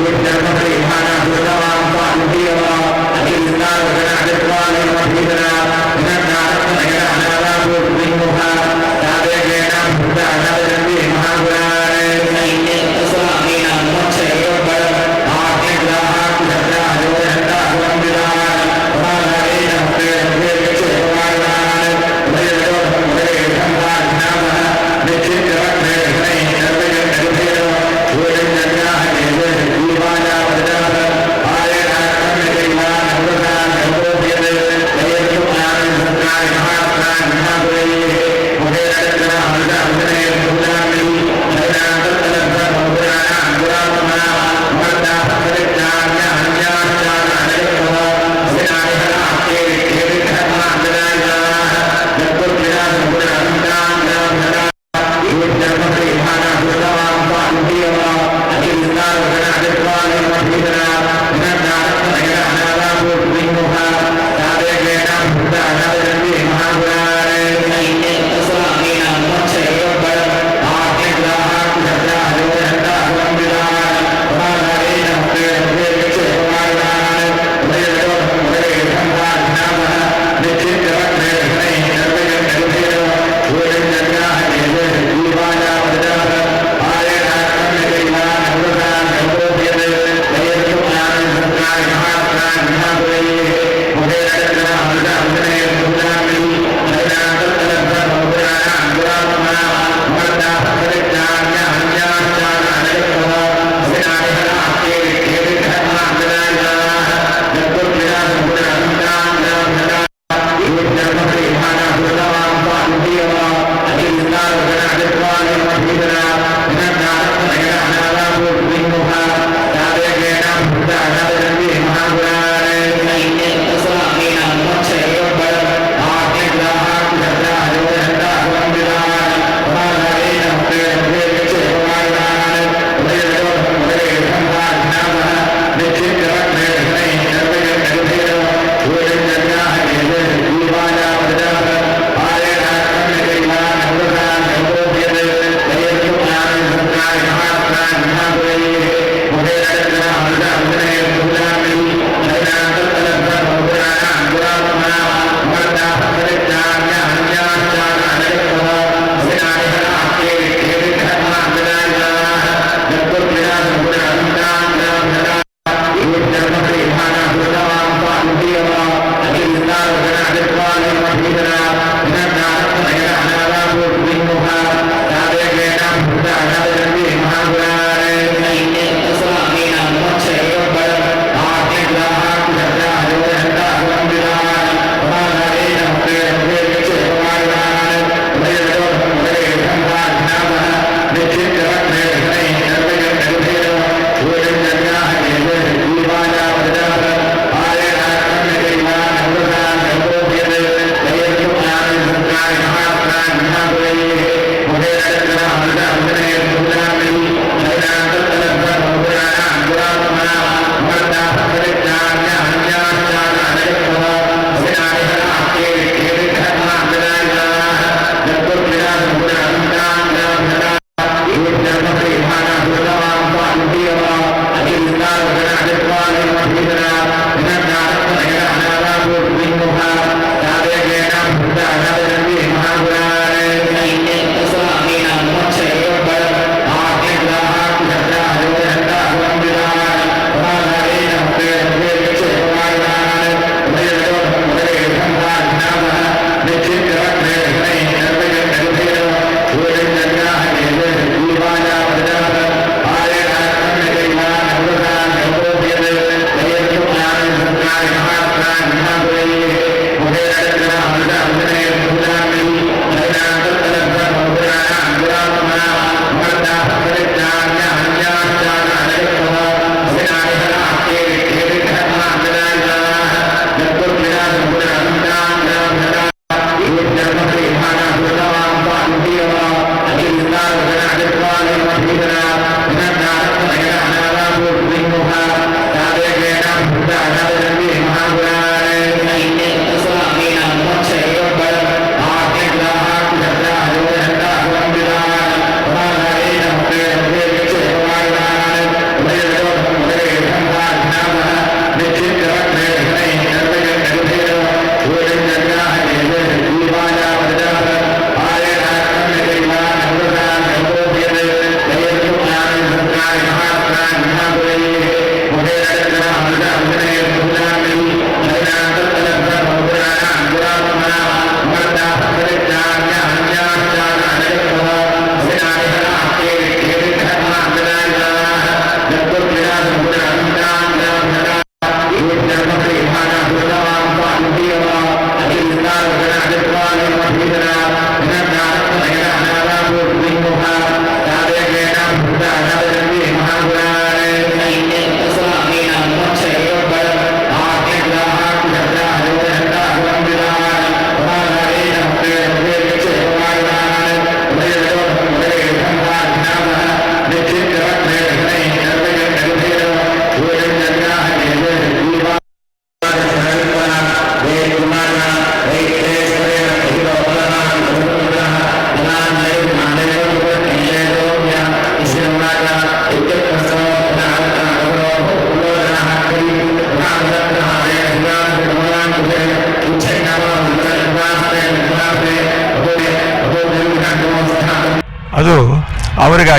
وجد القبر هذا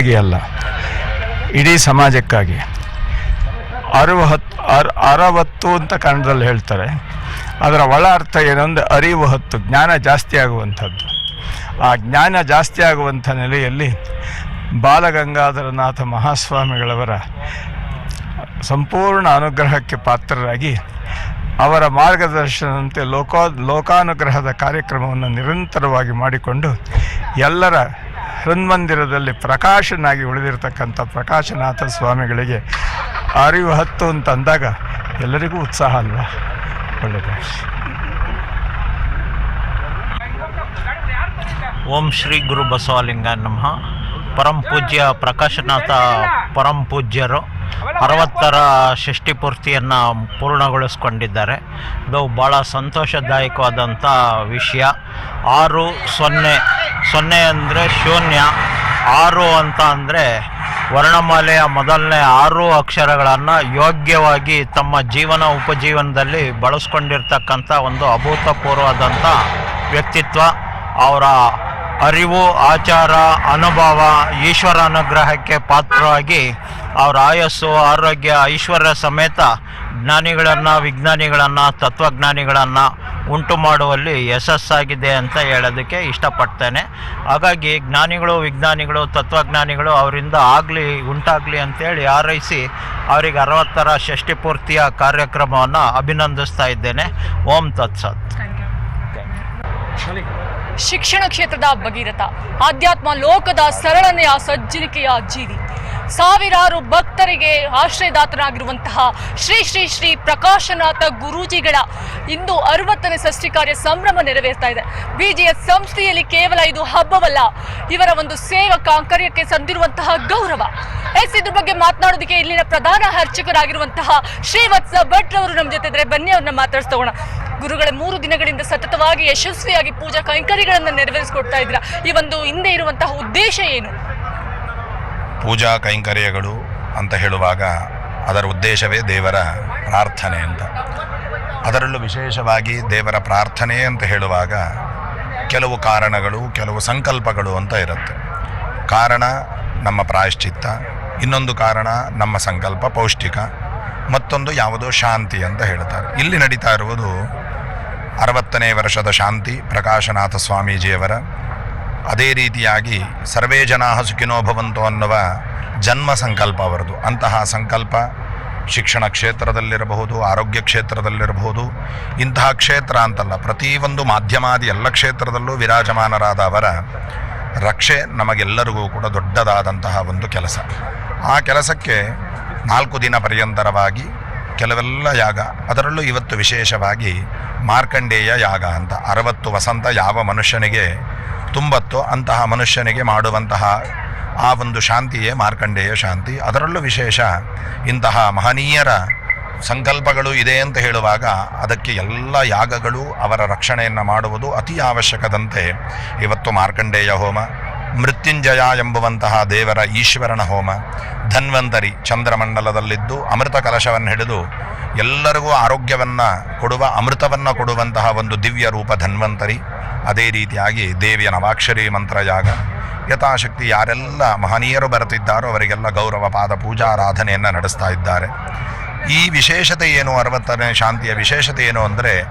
ಅವರಿಗಾಗಿ ಅಲ್ಲ, ಇಡೀ ಸಮಾಜಕ್ಕಾಗಿ. ಅರುವಹತ್ತು ಅರ್, ಅರವತ್ತು ಅಂತ ಕನ್ನಡದಲ್ಲಿ ಹೇಳ್ತಾರೆ. ಅದರ ಒಳ ಅರ್ಥ ಏನು ಅಂದರೆ ಅರಿವು ಹತ್ತು, ಜ್ಞಾನ ಜಾಸ್ತಿ ಆಗುವಂಥದ್ದು. ಆ ಜ್ಞಾನ ಜಾಸ್ತಿ ಆಗುವಂಥ ನೆಲೆಯಲ್ಲಿ ಬಾಲಗಂಗಾಧರನಾಥ ಮಹಾಸ್ವಾಮಿಗಳವರ ಸಂಪೂರ್ಣ ಅನುಗ್ರಹಕ್ಕೆ ಪಾತ್ರರಾಗಿ ಅವರ ಮಾರ್ಗದರ್ಶನದಂತೆ ಲೋಕೋ, ಲೋಕಾನುಗ್ರಹದ ಕಾರ್ಯಕ್ರಮವನ್ನು ನಿರಂತರವಾಗಿ ಮಾಡಿಕೊಂಡು ಎಲ್ಲರ ಹೃನ್ಮಂದಿರದಲ್ಲಿ ಪ್ರಕಾಶನಾಗಿ ಉಳಿದಿರತಕ್ಕಂಥ ಪ್ರಕಾಶನಾಥ ಸ್ವಾಮಿಗಳಿಗೆ ಅರಿವು ಹತ್ತು ಅಂತ ಅಂದಾಗ ಎಲ್ಲರಿಗೂ ಉತ್ಸಾಹ ಅಲ್ವಾ? ಒಳ್ಳೆಯದಾಗಲಿ ಓಂ ಶ್ರೀ ಗುರು ಬಸವಲಿಂಗ ನಮಃ. ಪರಂ ಪೂಜ್ಯ ಪ್ರಕಾಶನಾಥ ಪರಂ ಪೂಜ್ಯರು. ಅರವತ್ತರ ಷಷ್ಠಿ ಪೂರ್ತಿಯನ್ನು ಪೂರ್ಣಗೊಳಿಸ್ಕೊಂಡಿದ್ದಾರೆ. ಇದು ಭಾಳ ಸಂತೋಷದಾಯಕವಾದಂಥ ವಿಷಯ. ಆರು ಸೊನ್ನೆ ಸೊನ್ನೆ ಅಂದರೆ ಶೂನ್ಯ, ಆರು ಅಂತ ಅಂದರೆ ವರ್ಣಮಾಲೆಯ ಮೊದಲನೇ ಆರು ಅಕ್ಷರಗಳನ್ನು ಯೋಗ್ಯವಾಗಿ ತಮ್ಮ ಜೀವನ ಉಪಜೀವನದಲ್ಲಿ ಬಳಸ್ಕೊಂಡಿರ್ತಕ್ಕಂಥ ಒಂದು ಅಭೂತಪೂರ್ವವಾದಂಥ ವ್ಯಕ್ತಿತ್ವ. ಅವರ ಅರಿವು, ಆಚಾರ, ಅನುಭವ, ಈಶ್ವರ ಅನುಗ್ರಹಕ್ಕೆ ಪಾತ್ರವಾಗಿ ಅವರ ಆಯಸ್ಸು, ಆರೋಗ್ಯ ಐಶ್ವರ್ಯ ಸಮೇತ ಜ್ಞಾನಿಗಳನ್ನು, ವಿಜ್ಞಾನಿಗಳನ್ನು, ತತ್ವಜ್ಞಾನಿಗಳನ್ನು ಉಂಟು ಮಾಡುವಲ್ಲಿ ಯಶಸ್ಸಾಗಿದೆ ಅಂತ ಹೇಳೋದಕ್ಕೆ ಇಷ್ಟಪಡ್ತೇನೆ. ಹಾಗಾಗಿ ಜ್ಞಾನಿಗಳು, ವಿಜ್ಞಾನಿಗಳು, ತತ್ವಜ್ಞಾನಿಗಳು ಅವರಿಂದ ಆಗಲಿ, ಉಂಟಾಗಲಿ ಅಂತೇಳಿ ಹಾರೈಸಿ ಅವರಿಗೆ ಅರವತ್ತರ ಷಷ್ಠಿ ಪೂರ್ತಿಯ ಕಾರ್ಯಕ್ರಮವನ್ನು ಅಭಿನಂದಿಸ್ತಾ ಇದ್ದೇನೆ. ಓಂ ತತ್ಸತ್ ಶಿಕ್ಷಣ ಕ್ಷೇತ್ರದ ಭಗೀರಥ, ಆಧ್ಯಾತ್ಮ ಲೋಕದ ಸರಳನೆಯ ಸಜ್ಜನಿಕೆಯ ಜೀವಿ. ಸಾವಿರಾರು ಭಕ್ತರಿಗೆ ಆಶ್ರಯದಾತನಾಗಿರುವಂತಹ ಶ್ರೀ ಶ್ರೀ ಶ್ರೀ ಪ್ರಕಾಶನಾಥ ಗುರೂಜಿಗಳ ಇಂದು ಅರವತ್ತನೇ ಷಷ್ಠಿ ಕಾರ್ಯ ಸಂಭ್ರಮ ನೆರವೇರ್ತಾ ಇದೆ. ಬಿಜಿಎಸ್ ಸಂಸ್ಥೆಯಲ್ಲಿ ಕೇವಲ ಇದು ಹಬ್ಬವಲ್ಲ, ಇವರ ಒಂದು ಸೇವಾ ಕಾಂಕರ್ಯಕ್ಕೆ ಸಂದಿರುವಂತಹ ಗೌರವ. ಎಸ್, ಇದ್ರ ಬಗ್ಗೆ ಮಾತನಾಡೋದಕ್ಕೆ ಇಲ್ಲಿನ ಪ್ರಧಾನ ಅರ್ಚಕರಾಗಿರುವಂತಹ ಶ್ರೀವತ್ಸ ಭಟ್ ಅವರು ನಮ್ಮ ಜೊತೆ ಇದ್ರೆ ಬನ್ನಿ ಅವ್ರನ್ನ ಮಾತಾಡ್ಸ್ತಗೋಣ ಗುರುಗಳ, ಮೂರು ದಿನಗಳಿಂದ ಸತತವಾಗಿ ಯಶಸ್ವಿಯಾಗಿ ಪೂಜಾ ಕೈಂಕರ್ಯಗಳನ್ನು ನೆರವೇರಿಸಿಕೊಡ್ತಾ ಇದ್ರ ಈ ಒಂದು ಹಿಂದೆ ಇರುವಂತಹ ಉದ್ದೇಶ ಏನು? ಪೂಜಾ ಕೈಂಕರ್ಯಗಳು ಅಂತ ಹೇಳುವಾಗ ಅದರ ಉದ್ದೇಶವೇ ದೇವರ ಪ್ರಾರ್ಥನೆ ಅಂತ. ಅದರಲ್ಲೂ ವಿಶೇಷವಾಗಿ ದೇವರ ಪ್ರಾರ್ಥನೆ ಅಂತ ಹೇಳುವಾಗ ಕೆಲವು ಕಾರಣಗಳು, ಕೆಲವು ಸಂಕಲ್ಪಗಳು ಅಂತ ಇರುತ್ತೆ. ಕಾರಣ ನಮ್ಮ ಪ್ರಾಯಶ್ಚಿತ್ತ, ಇನ್ನೊಂದು ಕಾರಣ ನಮ್ಮ ಸಂಕಲ್ಪ ಪೌಷ್ಟಿಕ, ಮತ್ತೊಂದು ಯಾವುದೋ ಶಾಂತಿ ಅಂತ ಹೇಳ್ತಾರೆ ಇಲ್ಲಿ ನಡೀತಾ ಇರುವುದು ಅರವತ್ತನೇ ವರ್ಷದ ಶಾಂತಿ ಪ್ರಕಾಶನಾಥ ಸ್ವಾಮೀಜಿಯವರ ಅದೇ ರೀತಿಯಾಗಿ ಸರ್ವೇ ಜನಾ ಸುಖಿನೋ ಭವಂತು ಅನ್ನುವ ಜನ್ಮ ಸಂಕಲ್ಪ ಅವರದು. ಅಂತಹ ಸಂಕಲ್ಪ ಶಿಕ್ಷಣ ಕ್ಷೇತ್ರದಲ್ಲಿರಬಹುದು, ಆರೋಗ್ಯ ಕ್ಷೇತ್ರದಲ್ಲಿರಬಹುದು. ಇಂತಹ ಕ್ಷೇತ್ರ ಅಂತಲ್ಲ ಪ್ರತಿಯೊಂದು ಮಾಧ್ಯಮಾದಿ ಎಲ್ಲ ಕ್ಷೇತ್ರದಲ್ಲೂ ವಿರಾಜಮಾನರಾದ ಅವರ ರಕ್ಷೆ ನಮಗೆಲ್ಲರಿಗೂ ಕೂಡ ದೊಡ್ಡದಾದಂತಹ ಒಂದು ಕೆಲಸ. ಆ ಕೆಲಸಕ್ಕೆ ನಾಲ್ಕು ದಿನ ಪರ್ಯಂತರವಾಗಿ ಕೆಲವೆಲ್ಲ ಯಾಗ, ಅದರಲ್ಲೂ ಇವತ್ತು ವಿಶೇಷವಾಗಿ ಮಾರ್ಕಂಡೇಯ ಯಾಗ ಅಂತ. ಅರವತ್ತು ವಸಂತ ಯಾವ ಮನುಷ್ಯನಿಗೆ ತುಂಬತ್ತೋ ಅಂತಹ ಮನುಷ್ಯನಿಗೆ ಮಾಡುವಂತಹ ಆ ಒಂದು ಶಾಂತಿಯೇ ಮಾರ್ಕಂಡೇಯ ಶಾಂತಿ. ಅದರಲ್ಲೂ ವಿಶೇಷ, ಇಂತಹ ಮಹನೀಯರ ಸಂಕಲ್ಪಗಳು ಇದೆ ಅಂತ ಹೇಳುವಾಗ ಅದಕ್ಕೆ ಎಲ್ಲ ಯಾಗಗಳು ಅವರ ರಕ್ಷಣೆಯನ್ನು ಮಾಡುವುದು ಅತಿ ಅವಶ್ಯಕದಂತೆ. ಇವತ್ತು ಮಾರ್ಕಂಡೇಯ ಹೋಮ, ಮೃತ್ಯುಂಜಯ ಎಂಬುವಂತಹ ದೇವರ ಈಶ್ವರನ ಹೋಮ, ಧನ್ವಂತರಿ ಚಂದ್ರಮಂಡಲದಲ್ಲಿದ್ದು ಅಮೃತ ಕಲಶವನ್ನು ಹಿಡಿದು ಎಲ್ಲರಿಗೂ ಆರೋಗ್ಯವನ್ನು ಕೊಡುವ, ಅಮೃತವನ್ನು ಕೊಡುವಂತಹ ಒಂದು ದಿವ್ಯ ರೂಪ ಧನ್ವಂತರಿ. ಅದೇ ರೀತಿಯಾಗಿ ದೇವಿಯ ನವಾಕ್ಷರಿ ಮಂತ್ರಯಾಗ ಯಥಾಶಕ್ತಿ ಯಾರೆಲ್ಲ ಮಹನೀಯರು ಬರುತ್ತಿದ್ದಾರೋ ಅವರಿಗೆಲ್ಲ ಗೌರವ, ಪಾದ ಪೂಜಾರಾಧನೆಯನ್ನು ನಡೆಸ್ತಾ ಇದ್ದಾರೆ. ಈ ವಿಶೇಷತೆ ಏನು? ಅರವತ್ತನೇ ಶಾಂತಿಯ ವಿಶೇಷತೆ ಏನು ಅಂದರೆ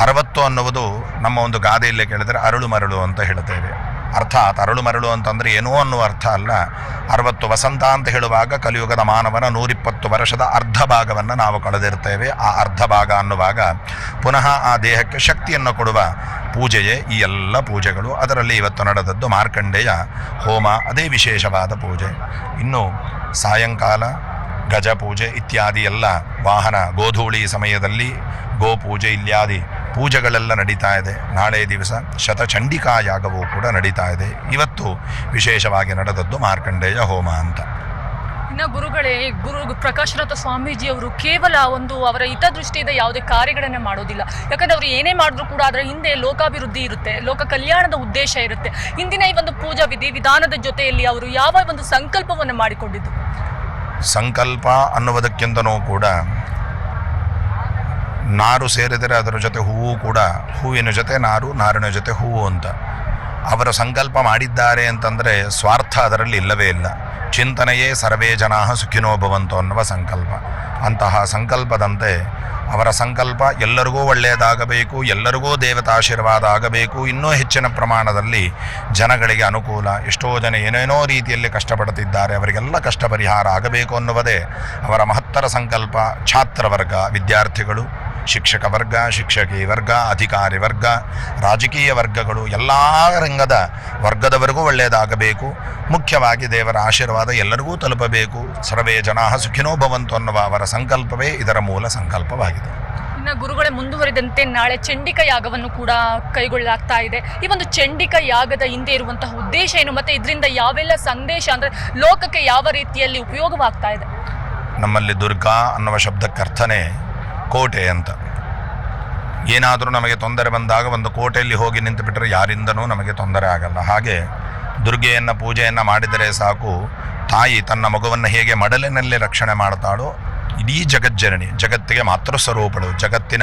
ಅರವತ್ತು ಅನ್ನುವುದು ನಮ್ಮ ಒಂದು ಗಾದೆಯಲ್ಲಿ ಕೇಳಿದರೆ ಅರಳು ಮರಳು ಅಂತ ಹೇಳ್ತೇವೆ ಅರ್ಥಾತ್ ಅರಳು ಮರಳು ಅಂತಂದರೆ ಏನೋ ಅನ್ನುವ ಅರ್ಥ ಅಲ್ಲ. ಅರವತ್ತು ವಸಂತ ಅಂತ ಹೇಳುವಾಗ ಕಲಿಯುಗದ ಮಾನವನ ನೂರಿಪ್ಪತ್ತು ವರ್ಷದ ಅರ್ಧ ಭಾಗವನ್ನು ನಾವು ಕಳೆದಿರ್ತೇವೆ. ಆ ಅರ್ಧ ಭಾಗ ಅನ್ನುವಾಗ ಪುನಃ ಆ ದೇಹಕ್ಕೆ ಶಕ್ತಿಯನ್ನು ಕೊಡುವ ಪೂಜೆಯೇ ಈ ಎಲ್ಲ ಪೂಜೆಗಳು. ಅದರಲ್ಲಿ ಇವತ್ತು ನಡೆದದ್ದು ಮಾರ್ಕಂಡೇಯ ಹೋಮ, ಅದೇ ವಿಶೇಷವಾದ ಪೂಜೆ. ಇನ್ನು ಸಾಯಂಕಾಲ, ಗಜ ಪೂಜೆ ಇತ್ಯಾದಿ ಎಲ್ಲ ವಾಹನ, ಗೋಧೂಳಿ ಸಮಯದಲ್ಲಿ ಗೋಪೂಜೆ ಇತ್ಯಾದಿ ಪೂಜೆಗಳೆಲ್ಲ ನಡೀತಾ ಇದೆ. ನಾಳೆ ದಿವಸ ಶತಚಂಡಿಕಾ ಯಾಗವೂ ಕೂಡ ನಡೀತಾ ಇದೆ. ಇವತ್ತು ವಿಶೇಷವಾಗಿ ನಡೆದದ್ದು ಮಾರ್ಕಂಡೇಯ ಹೋಮ ಅಂತ. ಇನ್ನು ಗುರುಗಳೇ, ಗುರು ಪ್ರಕಾಶನಾಥ ಸ್ವಾಮೀಜಿ ಅವರು ಕೇವಲ ಒಂದು ಅವರ ಹಿತದೃಷ್ಟಿಯಿಂದ ಯಾವುದೇ ಕಾರ್ಯಗಳನ್ನು ಮಾಡೋದಿಲ್ಲ. ಯಾಕಂದರೆ ಅವರು ಏನೇ ಮಾಡಿದ್ರು ಕೂಡ ಅದರ ಹಿಂದೆ ಲೋಕಾಭಿವೃದ್ಧಿ ಇರುತ್ತೆ, ಲೋಕ ಕಲ್ಯಾಣದ ಉದ್ದೇಶ ಇರುತ್ತೆ. ಇಂದಿನ ಈ ಒಂದು ಪೂಜಾ ವಿಧಿ ವಿಧಾನದ ಜೊತೆಯಲ್ಲಿ ಅವರು ಯಾವ ಒಂದು ಸಂಕಲ್ಪವನ್ನು ಮಾಡಿಕೊಂಡಿದ್ದು? ಸಂಕಲ್ಪ ಅನ್ನುವುದಕ್ಕಿಂತನೂ ಕೂಡ ನಾರು ಸೇರಿದರೆ ಅದರ ಜೊತೆ ಹೂವು ಕೂಡ, ಹೂವಿನ ಜೊತೆ ನಾರು, ನಾರಿನ ಜೊತೆ ಹೂವು ಅಂತ. ಅವರ ಸಂಕಲ್ಪ ಮಾಡಿದ್ದಾರೆ ಅಂತಂದರೆ ಸ್ವಾರ್ಥ ಅದರಲ್ಲಿ ಇಲ್ಲವೇ ಇಲ್ಲ. ಚಿಂತನೆಯೇ ಸರ್ವೇ ಜನಾ ಸುಖಿನೋ ಭವಂತು ಅನ್ನುವ ಸಂಕಲ್ಪ. ಅಂತಹ ಸಂಕಲ್ಪದಂತೆ ಅವರ ಸಂಕಲ್ಪ ಎಲ್ಲರಿಗೂ ಒಳ್ಳೆಯದಾಗಬೇಕು, ಎಲ್ಲರಿಗೂ ದೇವತಾಶೀರ್ವಾದ ಆಗಬೇಕು. ಇನ್ನೂ ಹೆಚ್ಚಿನ ಪ್ರಮಾಣದಲ್ಲಿ ಜನಗಳಿಗೆ ಅನುಕೂಲ. ಎಷ್ಟೋ ಜನ ಏನೇನೋ ರೀತಿಯಲ್ಲಿ ಕಷ್ಟಪಡುತ್ತಿದ್ದಾರೆ. ಅವರಿಗೆಲ್ಲ ಕಷ್ಟ ಪರಿಹಾರ ಆಗಬೇಕು ಅನ್ನುವುದೇ ಅವರ ಮಹತ್ತರ ಸಂಕಲ್ಪ. ಛಾತ್ರವರ್ಗ, ವಿದ್ಯಾರ್ಥಿಗಳು ಶಿಕ್ಷಕ ವರ್ಗ ಶಿಕ್ಷಕಿ ವರ್ಗ ಅಧಿಕಾರಿ ವರ್ಗ ರಾಜಕೀಯ ವರ್ಗಗಳು ಎಲ್ಲ ರಂಗದ ವರ್ಗದವರೆಗೂ ಒಳ್ಳೆಯದಾಗಬೇಕು. ಮುಖ್ಯವಾಗಿ ದೇವರ ಆಶೀರ್ವಾದ ಎಲ್ಲರಿಗೂ ತಲುಪಬೇಕು. ಸರ್ವೇ ಜನ ಸುಖಿನೋ ಭವಂತು ಅನ್ನುವ ಅವರ ಸಂಕಲ್ಪವೇ ಇದರ ಮೂಲ ಸಂಕಲ್ಪವಾಗಿದೆ. ಇನ್ನು ಗುರುಗಳೇ ಮುಂದುವರಿದಂತೆ ನಾಳೆ ಚಂಡಿಕ ಯಾಗವನ್ನು ಕೂಡ ಕೈಗೊಳ್ಳಲಾಗ್ತಾ ಇದೆ. ಈ ಒಂದು ಚಂಡಿಕ ಯಾಗದ ಹಿಂದೆ ಇರುವಂತಹ ಉದ್ದೇಶ ಏನು? ಮತ್ತೆ ಇದರಿಂದ ಯಾವೆಲ್ಲ ಸಂದೇಶ ಅಂದರೆ ಲೋಕಕ್ಕೆ ಯಾವ ರೀತಿಯಲ್ಲಿ ಉಪಯೋಗವಾಗ್ತಾ ಇದೆ? ನಮ್ಮಲ್ಲಿ ದುರ್ಗಾ ಅನ್ನುವ ಶಬ್ದಕ್ಕರ್ಥನೇ ಕೋಟೆ ಅಂತ. ಏನಾದರೂ ನಮಗೆ ತೊಂದರೆ ಬಂದಾಗ ಒಂದು ಕೋಟೆಯಲ್ಲಿ ಹೋಗಿ ನಿಂತು ಬಿಟ್ಟರೆ ಯಾರಿಂದನೂ ನಮಗೆ ತೊಂದರೆ ಆಗಲ್ಲ. ಹಾಗೆ ದುರ್ಗೆಯನ್ನು ಪೂಜೆಯನ್ನು ಮಾಡಿದರೆ ಸಾಕು. ತಾಯಿ ತನ್ನ ಮಗುವನ್ನು ಹೇಗೆ ಮಡಲಿನಲ್ಲಿ ರಕ್ಷಣೆ ಮಾಡ್ತಾಳೋ ಇಡೀ ಜಗಜ್ಜನನಿ ಜಗತ್ತಿಗೆ ಮಾತೃ ಸ್ವರೂಪಳು. ಜಗತ್ತಿನ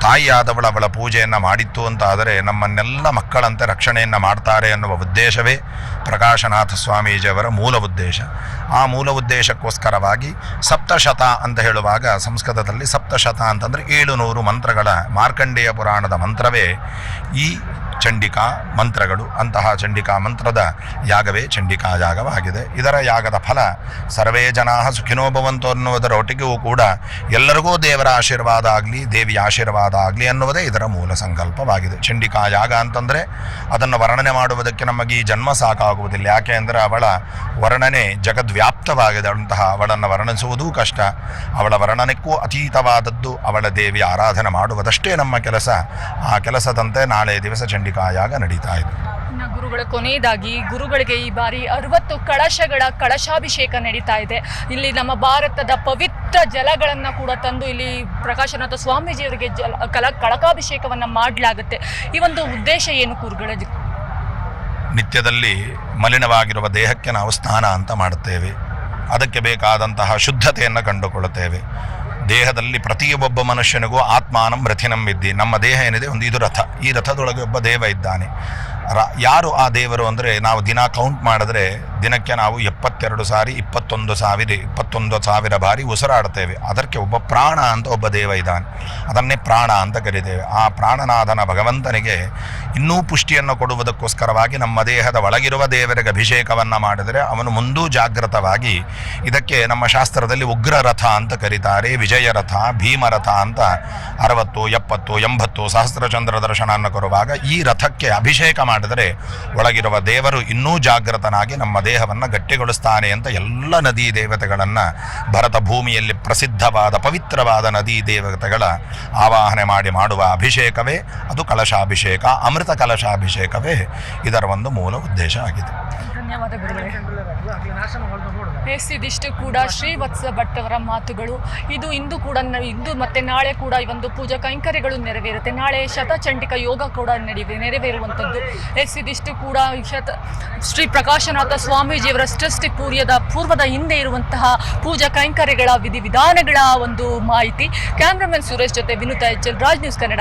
ತಾಯಿಯಾದವಳ ಅವಳ ಪೂಜೆಯನ್ನು ಮಾಡಿತ್ತು ಅಂತ ಆದರೆ ನಮ್ಮನ್ನೆಲ್ಲ ಮಕ್ಕಳಂತೆ ರಕ್ಷಣೆಯನ್ನು ಮಾಡ್ತಾರೆ ಅನ್ನುವ ಉದ್ದೇಶವೇ ಪ್ರಕಾಶನಾಥ ಸ್ವಾಮೀಜಿಯವರ ಮೂಲ ಉದ್ದೇಶ. ಆ ಮೂಲ ಉದ್ದೇಶಕ್ಕೋಸ್ಕರವಾಗಿ ಸಪ್ತಶತ ಅಂತ ಹೇಳುವಾಗ ಸಂಸ್ಕೃತದಲ್ಲಿ ಸಪ್ತಶತ ಅಂತಂದರೆ ಏಳುನೂರು ಮಂತ್ರಗಳ ಮಾರ್ಕಂಡೇಯ ಪುರಾಣದ ಮಂತ್ರವೇ ಈ ಚಂಡಿಕಾ ಮಂತ್ರಗಳು, ಅಂತಹ ಚಂಡಿಕಾ ಮಂತ್ರದ ಯಾಗವೇ ಚಂಡಿಕಾ ಯಾಗವಾಗಿದೆ. ಇದರ ಯಾಗದ ಫಲ ಸರ್ವೇ ಜನಾ ಸುಖಿನೋ ಭವಂತು ಅನ್ನುವುದರ ಒಟ್ಟಿಗೂ ಕೂಡ ಎಲ್ಲರಿಗೂ ದೇವರ ಆಶೀರ್ವಾದ ಆಗಲಿ, ದೇವಿಯ ಆಶೀರ್ವಾದ ಆಗಲಿ ಅನ್ನುವುದೇ ಇದರ ಮೂಲ ಸಂಕಲ್ಪವಾಗಿದೆ. ಚಂಡಿಕಾ ಯಾಗ ಅಂತಂದರೆ ಅದನ್ನು ವರ್ಣನೆ ಮಾಡುವುದಕ್ಕೆ ನಮಗೆ ಈ ಜನ್ಮ ಸಾಕಾಗುವುದಿಲ್ಲ. ಯಾಕೆ ಅಂದರೆ ಅವಳ ವರ್ಣನೆ ಜಗದ್ವ್ಯಾಪ್ತವಾಗಿದೆ. ಅಂತಹ ಅವಳನ್ನು ವರ್ಣಿಸುವುದೂ ಕಷ್ಟ. ಅವಳ ವರ್ಣನಕ್ಕೂ ಅತೀತವಾದದ್ದು ಅವಳ ದೇವಿಯ ಆರಾಧನೆ ಮಾಡುವುದಷ್ಟೇ ನಮ್ಮ ಕೆಲಸ. ಆ ಕೆಲಸದಂತೆ ನಾಳೆ ದಿವಸ ಚಂಡಿಕಾ ಯಾಗ ನಡೀತಾ ಇದೆ. ಇನ್ನು ಗುರುಗಳ ಕೊನೆಯದಾಗಿ ಗುರುಗಳಿಗೆ ಈ ಬಾರಿ ಅರವತ್ತು ಕಳಶಗಳ ಕಳಶಾಭಿಷೇಕ ನಡೀತಾ ಇದೆ. ಇಲ್ಲಿ ನಮ್ಮ ಭಾರತದ ಪವಿತ್ರ ಜಲಗಳನ್ನು ಕೂಡ ತಂದು ಇಲ್ಲಿ ಪ್ರಕಾಶನಾಥ ಸ್ವಾಮೀಜಿಯವರಿಗೆ ಜಲ ಕಲ ಕಳಕಾಭಿಷೇಕವನ್ನು ಮಾಡಲಾಗುತ್ತೆ. ಈ ಒಂದು ಉದ್ದೇಶ ಏನು ಗುರುಗಳ ನಿತ್ಯದಲ್ಲಿ ಮಲಿನವಾಗಿರುವ ದೇಹಕ್ಕೆ ನಾವು ಸ್ನಾನ ಅಂತ ಮಾಡುತ್ತೇವೆ. ಅದಕ್ಕೆ ಬೇಕಾದಂತಹ ಶುದ್ಧತೆಯನ್ನು ಕಂಡುಕೊಳ್ಳುತ್ತೇವೆ. ದೇಹದಲ್ಲಿ ಪ್ರತಿಯೊಬ್ಬ ಮನುಷ್ಯನಿಗೂ ಆತ್ಮಾನಂ ರಥಿನಂ ಇದ್ದಿ ನಮ್ಮ ದೇಹ ಏನಿದೆ? ಒಂದು ಇದು ರಥ. ಈ ರಥದೊಳಗೆ ಒಬ್ಬ ದೇವ ಇದ್ದಾನೆ. ಯಾರು ಆ ದೇವರು ಅಂದರೆ ನಾವು ದಿನ ಕೌಂಟ್ ಮಾಡಿದ್ರೆ ದಿನಕ್ಕೆ ನಾವು ಎಪ್ಪತ್ತೆರಡು ಸಾರಿ, ಇಪ್ಪತ್ತೊಂದು ಸಾವಿರ ಇಪ್ಪತ್ತೊಂದು ಸಾವಿರ ಬಾರಿ ಉಸಿರಾಡ್ತೇವೆ ಅದಕ್ಕೆ ಒಬ್ಬ ಪ್ರಾಣ ಅಂತ ಒಬ್ಬ ದೇವ ಇದ್ದಾನೆ. ಅದನ್ನೇ ಪ್ರಾಣ ಅಂತ ಕರಿತೇವೆ. ಆ ಪ್ರಾಣನಾಥನ ಭಗವಂತನಿಗೆ ಇನ್ನೂ ಪುಷ್ಟಿಯನ್ನು ಕೊಡುವುದಕ್ಕೋಸ್ಕರವಾಗಿ ನಮ್ಮ ದೇಹದ ಒಳಗಿರುವ ದೇವರಿಗೆ ಅಭಿಷೇಕವನ್ನು ಮಾಡಿದರೆ ಅವನು ಮುಂದೂ ಜಾಗೃತವಾಗಿ ಇದಕ್ಕೆ ನಮ್ಮ ಶಾಸ್ತ್ರದಲ್ಲಿ ಉಗ್ರ ರಥ ಅಂತ ಕರೀತಾರೆ. ವಿಜಯ ರಥ ಭೀಮರಥ ಅಂತ ಅರವತ್ತು, ಎಪ್ಪತ್ತು, ಎಂಬತ್ತು ಸಹಸ್ರಚಂದ್ರ ದರ್ಶನವನ್ನು ಕೊರುವಾಗ ಈ ರಥಕ್ಕೆ ಅಭಿಷೇಕ ಮಾಡಿದರೆ ಒಳಗಿರುವ ದೇವರು ಇನ್ನೂ ಜಾಗೃತನಾಗಿ ನಮ್ಮ ದೇಹವನ್ನು ಗಟ್ಟಿಗೊಳಿಸ್ತಾನೆ ಅಂತ ಎಲ್ಲ ನದಿ ದೇವತೆಗಳನ್ನು ಭರತ ಭೂಮಿಯಲ್ಲಿ ಪ್ರಸಿದ್ಧವಾದ ಪವಿತ್ರವಾದ ನದಿ ದೇವತೆಗಳ ಆವಾಹನೆ ಮಾಡಿ ಮಾಡುವ ಅಭಿಷೇಕವೇ. ಅದು ಕಲಶಾಭಿಷೇಕ, ಅಮೃತ ಕಲಶಾಭಿಷೇಕವೇ ಇದರ ಒಂದು ಮೂಲ ಉದ್ದೇಶ ಆಗಿದೆ. ಧನ್ಯವಾದ ಗುರುಗಳೇ ಎಸ್ ಇದಿಷ್ಟು ಕೂಡ ಶ್ರೀವತ್ಸ ಭಟ್ ಅವರ ಮಾತುಗಳು. ಇದು ಇಂದು ಕೂಡ ಇಂದು ಮತ್ತೆ ನಾಳೆ ಕೂಡ ಈ ಒಂದು ಪೂಜಾ ಕೈಂಕರ್ಯಗಳು ನೆರವೇರುತ್ತೆ. ನಾಳೆ ಶತಚಂಡಿಕ ಯೋಗ ಕೂಡ ನಡೆಯುವ ನೆರವೇರುವಂಥದ್ದು. ಎಸ್ ಇದಿಷ್ಟು ಕೂಡ ಶತ ಶ್ರೀ ಪ್ರಕಾಶನಾಥ ಸ್ವಾಮೀಜಿಯವರ ಸೃಷ್ಟಿ ಪೂರ್ಯದ ಪೂರ್ವದ ಹಿಂದೆ ಇರುವಂತಹ ಪೂಜಾ ಕೈಂಕರ್ಯಗಳ ವಿಧಿವಿಧಾನಗಳ ಒಂದು ಮಾಹಿತಿ. ಕ್ಯಾಮ್ರಾಮನ್ ಸುರೇಶ್ ಜೊತೆ Vinutha H L Raj news Kannada.